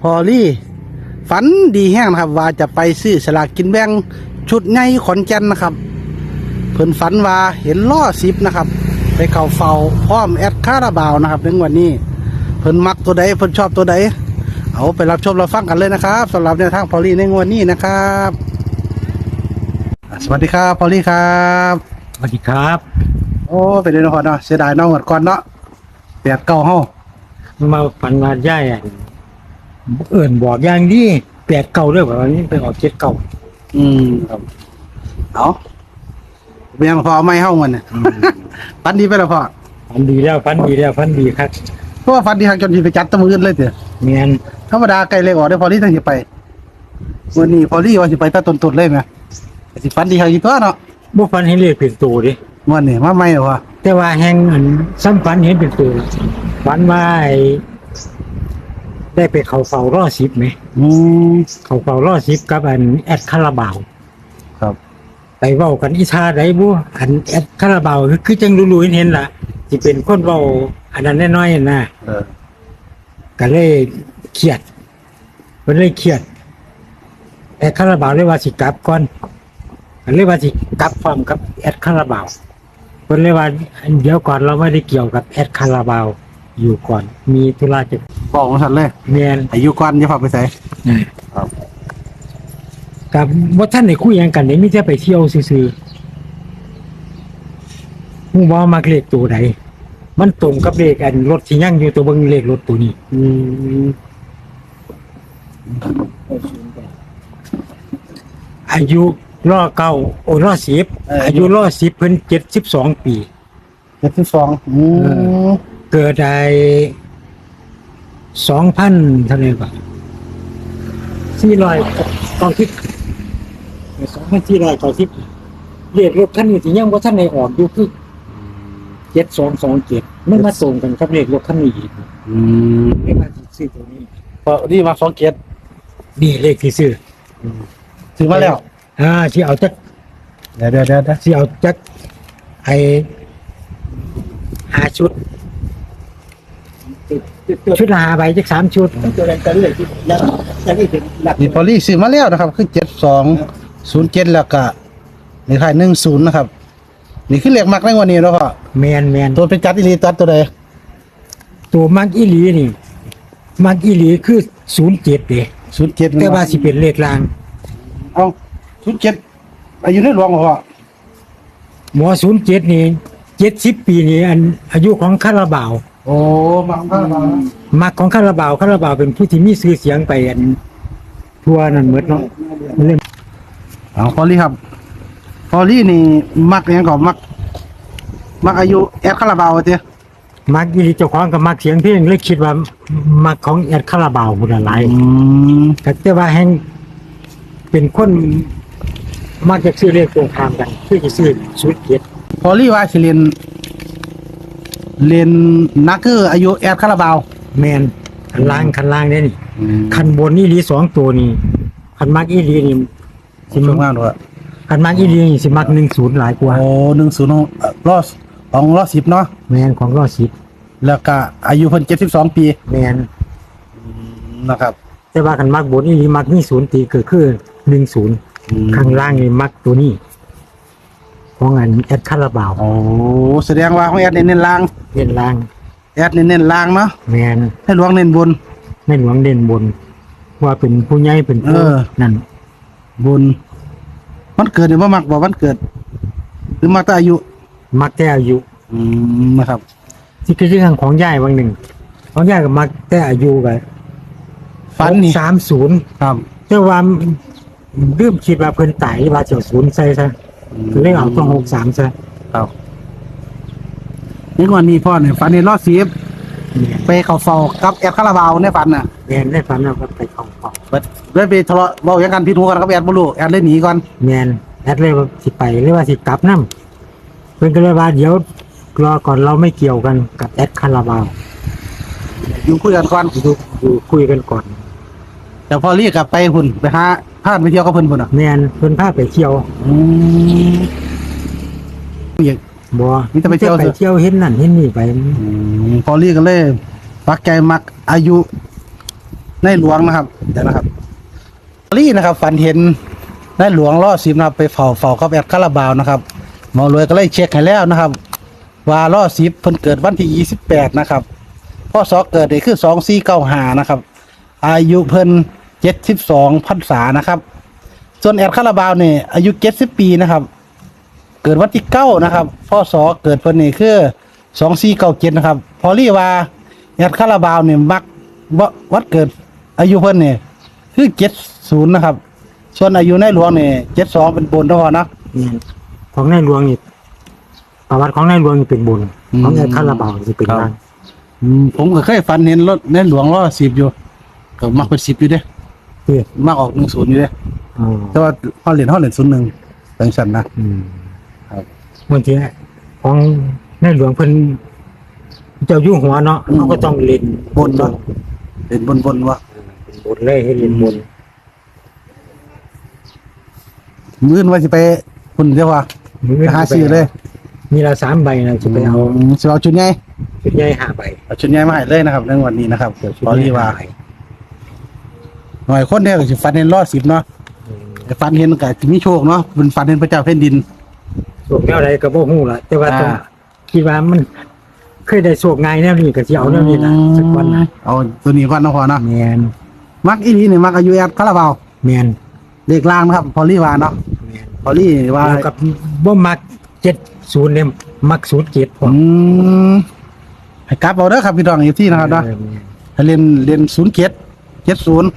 พอลี่ฝันดีแห้งนะครับ ว่าจะไปซื้อสลากกินแบ่งชุดใหญ่ขอนแก่นนะครับ เพิ่นฝันว่าเห็นล้อสิบนะครับ ไปเข่าเฝ้าพร้อมแอดคาราบาวนะครับในวันนี้ เพิ่นมักตัวใดเพิ่นชอบตัวใดเอาไปรับชมรับฟังกันเลยนะครับสำหรับแนวทางพอลี่ในงวดนี้นะครับอะสวัสดีครับพอลี่ครับสวัสดีครับ โอ้เป็นเดือนก่อนเนาะเสียดายน้องหมดก่อนเนาะแปดเก้าเฮามาฝันว่าย่ายอะ เอิ่นบอกอย่างนี้แปดเก่าด้วยแบบนี้ไปออกเจ็ดเก่าอืมครับเอาเป็นยังพอเอาไม่เฮามันเนี่ยฝันดีไปแล้วพ่อฝันดีแล้วฝันดีแล้วฝันดีครับเพราะว่าฝันดีทางจนที่ไปจัดตะมืออื่นเลยเถอะเมียนธรรมดาไกลเลยออกได้พอลี่ทั้งสิไปวันนี้พอลี่ว่าสิไปตาต้นๆเลยไหมสิฝันดีทางอีกตัวเนาะบ่ฝันเห็นเลขเป็นตัวดิวันนี้มาใหม่เหรอวะแต่ว่าแห่งอันซ้ำฝันเห็นเป็นตัวฝันว่าไอ้ ได้ไปเขาเฝ้ารอสิบไหม อืม เขาเฝ้ารอสิบกับอันแอดคาราบาวครับ ไปเว้ากันอีชาไดบ่อันแอดคาราบาวคือคือจังรู้ๆเห็นๆล่ะสิเป็นคนเว้าอันนั้นน้อยๆน่ะเออก็เลยเครียดเพิ่นเลยเครียดแอดคาราบาวเลยว่าสิกลับก่อนก็เลยว่าสิกลับพร้อมกับแอดคาราบาวเพิ่นเลยว่าเดี๋ยวก่อนเราไม่ได้เกี่ยวกับแอดคาราบาวอยู่ก่อนมีธุระจะ บอกของฉันเลยแมนอายุก่อนอย่าพาไปใส่ครับกับว่าท่านได้คุยหยังกันนี่มีแต่ไปเที่ยวซื่อๆฮู้บ่มักเลขตัวใดมันตรงกับเลขอันรถที่ยังอยู่ตัวเบิ่งเลขรถตัวนี้ อืมอายุล่อเก้าโอ้ล่อสิบอายุล่อสิบเพิ่นเจ็ดสิบสองปี เจ็ดสิบสองอืมเกิดได้ สองพันเท่าไหร่ก่อนสี่ร้อยเก้าสิบสองพันสี่ร้อยเก้าสิบเรียกรถคันนี้ที่ยังว่าท่านในออกอยู่คือเจ็ดสองสองเจ็ดมันมาส่งกันกับเลขรถคันนี้อีกอืมไม่มาที่ซื้อตัวนี้พอนี่มาสองเกียรตินี่เลขที่ซื้อซื้อมาแล้ว อ่าที่เอาจักเดี๋ยวเดี๋ยวเดี๋ยวเดี๋ยวที่เอาจักไอหาชุด ชุดละหาใบจักสามชุดตัวแรงกันเลยที่ยังยังไม่ถึงหลักนี่พอลี่ซื้อมาแล้วนะครับ คือเจ็ดสองศูนย์เจ็ดแล้วก็นี่ค่ะหนึ่งศูนย์นะครับ นี่คือเลขมักในวันนี้แล้วพ่อแมนแมนตัวเป็นจัดอีหลีตัดตัวใดตัวมักอีหลีนี่มักอีหลีคือศูนย์เจ็ดเด้ศูนย์เจ็ดแต่ว่าสิเป็นเลขลาง เอาศูนย์เจ็ดอายุในหลวงบ่พ่อหมอศูนย์เจ็ดนี่เจ็ดสิบปีนี่อันอายุของคาราบาว โอ้มักมากมักของคาราบาวคาราบาวเป็นผู้ที่มีชื่อเสียงไปอันทั่วนั่นหมดเนาะมันเลยเอาพอลี่ครับพอลี่นี่มักอยังก่อนมัก มักอายุแอดคาราบาวเจ้มักอีหลีเจ้าของกับมักเสียงเพลงเลยคิดว่า มักของแอดคาราบาวคนละหลายอืมแต่แต่ว่าแห่งเป็นคนมักจะซื้อเลขตรงข้ามกัน คือจะซื้อชุดเกียรติพอลี่ว่าสิเรียน เรียนนักคืออายุแอดคาราบาวแมนคันล่างคันล่างเนี่ยนี่คันบนนี่ลีสองตัวนี่คันมักอีหลีนี่สิช่วมังกมากด้วยคันมักอีหลีนี่สิมักหนึ่งศูนย์หลายกว่าโอ้หนึ่งศูนย์รอสของรอสิบเนาะแมนของรอสิบแล้วก็อายุเพิ่นเจ็ดสิบสองปีแมนนะครับแต่ว่าคันมักบนอีหลีมักนี่ศูนย์ตีเกิดคือหนึ่งศูนย์ข้างล่างนี่มักตัวนี้ ของอันแอดคาราบาวโอ้แสดงว่าของแอดเน้นเน้นล่างเล่นล่างแอดเน้นเน้นล่างเนาะแมนให้หลวงเน้นบน ในหลวงเด่นบน ว่าเป็นผู้ใหญ่เป็นผู้เออ นั่นบนมันเกิดหรือว่ามักบอกวันเกิด หรือมักแต่อายุ มักแต่อายุอืมนะครับที่คือเรื่องของย่ายบางหนึ่งของย่ายก็มักแต่อายุกันฝันนี่สามศูนย์ครับ แต่ว่าเริ่มคิดว่าเพิ่นตายว่าเจ้าศูนย์ใส่ซะ ก็เลยเอาต้องหกสามซะครับนี่วันนี้พ่อเนี่ยฝันในรอดสีไปเขาเฝ้ากับแอดคาราบาวในฝันน่ะแมนได้ฝันแล้วก็ไปเข้าเฝ้าเลยไปทะเลาะเบาอย่างกันพิดหูกันกับแอดบ่รู้แอดเลยหนีก่อนแมนแอดเลยว่าสิไปหรือว่าสิกลับน้ำเพิ่นก็เลยว่าเดี๋ยวรอก่อนเราไม่เกี่ยวกันกับแอดคาราบาวอยู่คุยกันก่อนอยู่อยู่คุยกันก่อนแต่พอเรียกกลับไปหุ่นไปหาพาดไปเที่ยวกับเพิ่นพุ่นอะแมนเพิ่นพาไปเที่ยวอืมอย่างบ่นี่จะไปเที่ยวไปเที่ยวเห็นนั่นเห็นนี่ไปพอเรียกกันเลยปักใจมักอายุในหลวงนะครับเดี๋ยวนะครับพอลี่นะครับ ฝันเห็นในหลวงล่อสิบนะครับไปเฝ้าเฝ้ากับแอดคาราบาวนะครับหมอรวยก็เลยเช็คให้แล้วนะครับ ว่าล่อสิบเพิ่นเกิดวันที่ยี่สิบแปดนะครับพ่อสอเกิดนี่คือสองสี่เก้าหานะครับ อายุเพิ่น เจ็ดสิบสองพรรษานะครับ ส่วนแอดคาราบาวเนี่ยอายุเจ็ดสิบปีนะครับ เกิดวันที่เก้านะครับพ่อสอเกิดเพิ่นนี่คือสองสี่เก้าเจ็ดนะครับ พอรี่ว่าแอดคาราบาวเนี่ยมักววัดเกิดอายุเพิ่นเนี่ยคือเจ็ดศูนย์นะครับ ส่วนอายุในหลวงเนี่ยเจ็ดสองเป็นบนเท่านั้นเนาะเนี่ยของในหลวงนี่ประวัติของในหลวงนี่เป็นบุญอืมของในคาราบาวนี่เป็นครับล่างอืมผมก็เคยฝันเห็นรถในหลวงล้อสิบอยู่ก็มักเป็นสิบอยู่เด้ เพื่อมักออกหนึ่งศูนย์อยู่เด้อ๋อแต่ว่าพอเหรียญเขาเหรียญศูนย์หนึ่งเป็นสันนะ อืมครับบางทีของในหลวงเพิ่นเจ้าอยู่หัวเนาะเขาก็ต้องเล่นบนเนาะเหรียญบนบนวะเป็นบนเลยให้เล่นบนมื่นว่าจะไปคุณเรียกว่าไปหาซื้อเลยมีละสามใบนะจะไปเอามจะเอาชุดใหญ่ชุดใหญ่ห้าใบเอาชุดใหญ่มาให้เลยนะครับในวันนี้นะครับเดี๋ยวชุดพอใหญ่รีว่าห้าใบ หน่อยคนเดียวก็จะฟันเห็นล้อสิบเนาะอืมแต่ฟันเห็นก็จะมีโชคเนาะเป็นฟันเห็นพระเจ้าแผ่นดินโชคแนวใดก็บ่ฮู้ล่ะแต่ว่าต้องอ่า คิดว่ามันเคยได้โชคง่ายแนวนี้ก็สิเอาแนวนี้ล่ะสักวันนะเอาตัวนี้ก่อนนะพอเนาะแม่นมักอีนีนี่มักอายุแอดคาราบาวแม่นเลขล่างนะครับ พอลี่ว่าเนาะแม่นพอลี่ว่าแล้วกับบ่มัก70เนี่ยมัก07พออืมให้กลับเอาเด้อครับพี่น้องอยู่ที่นะครับเนาะ เออแม่นให้เรียนเรียนศูนย์เจ็ดเจ็ดศูนย์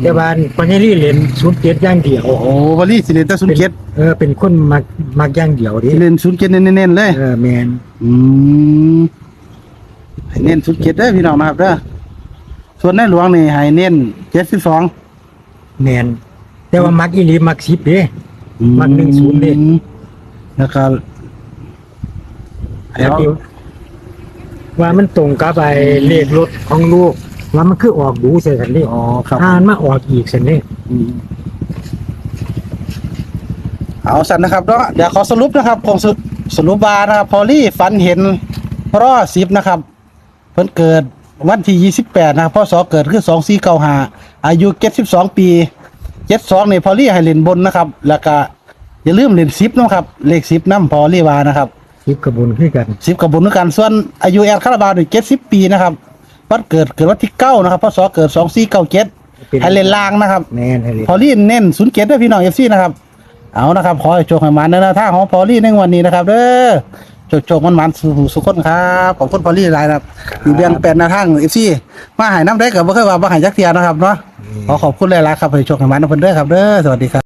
แต่ว่าปัญญาลีเล่น07อย่างเดียว โอ้โหพอลี่สิเรียนแต่ศูนย์เจ็ดเออเป็นคนมักมักอย่างเดียวดิสิเรียนศูนย์เจ็ดเน้นๆเลย เออแม่นอืมให้เน้นศูนย์เจ็ดเด้อพี่น้องนะครับเด้อส่วนในหลวงนี่ให้เน้นเจ็ดสิบสองแม่นแต่ว่ามักอีหลีมัก10เด้มัก10เด้แล้วก็ให้แล้วเอาที่ว่ามันตรงกับไอ้เลขรถของลูก ว่ามันคือออกดูใส่กันนี่อ๋อครับอ่านมาออกอีกเสันนี่อืมเอาสันนะครับเนาะเดี๋ยวขอสรุปนะครับผมสรุปสรุปบานะครับ พอลี่ฝันเห็นรอสิบนะครับ เพิ่นเกิดวันที่ยี่สิบแปดนะครับพ่อสอเกิดคือสองสี่เก้าหาอายุเจ็ดสิบสองปีเจ็ดสองนี่พอลี่ให้เล่นบนนะครับ แล้วก็อย่าลืมเล่นสิบนะครับ เลขสิบน้ำพอลี่วานะครับคิดกระบุญขึ้นกันสิบกับบุญด้วยกันส่วนอายุแอดคาราบาวนี่เจ็ดสิบปีนะครับ วันเกิดเกิดวันที่เก้านะครับพ่อสอเกิดสองสี่เก้าเจ็ดให้เล่นล่างนะครับ แม่นให้เลยพอลี่เน้นศูนย์เจ็ดด้วยพี่น้องเอฟซีนะครับ เอานะครับขอให้โชคให้มันในหน้าทางของพอลี่ในวันนี้นะครับเด้อโชคโชคมันมันๆสู่สุขคนครับขอบคุณพอลี่หลายนะครับอยู่เบียงแปดหน้าทางเอฟซีมาใหายน้ำได้กับบ่เคยว่าบ่ใหายจักเทียนะครับเนาะขอขอบคุณหลายๆครับให้โชคให้มันนะเพิ่นเด้อครับเด้อสวัสดีครับ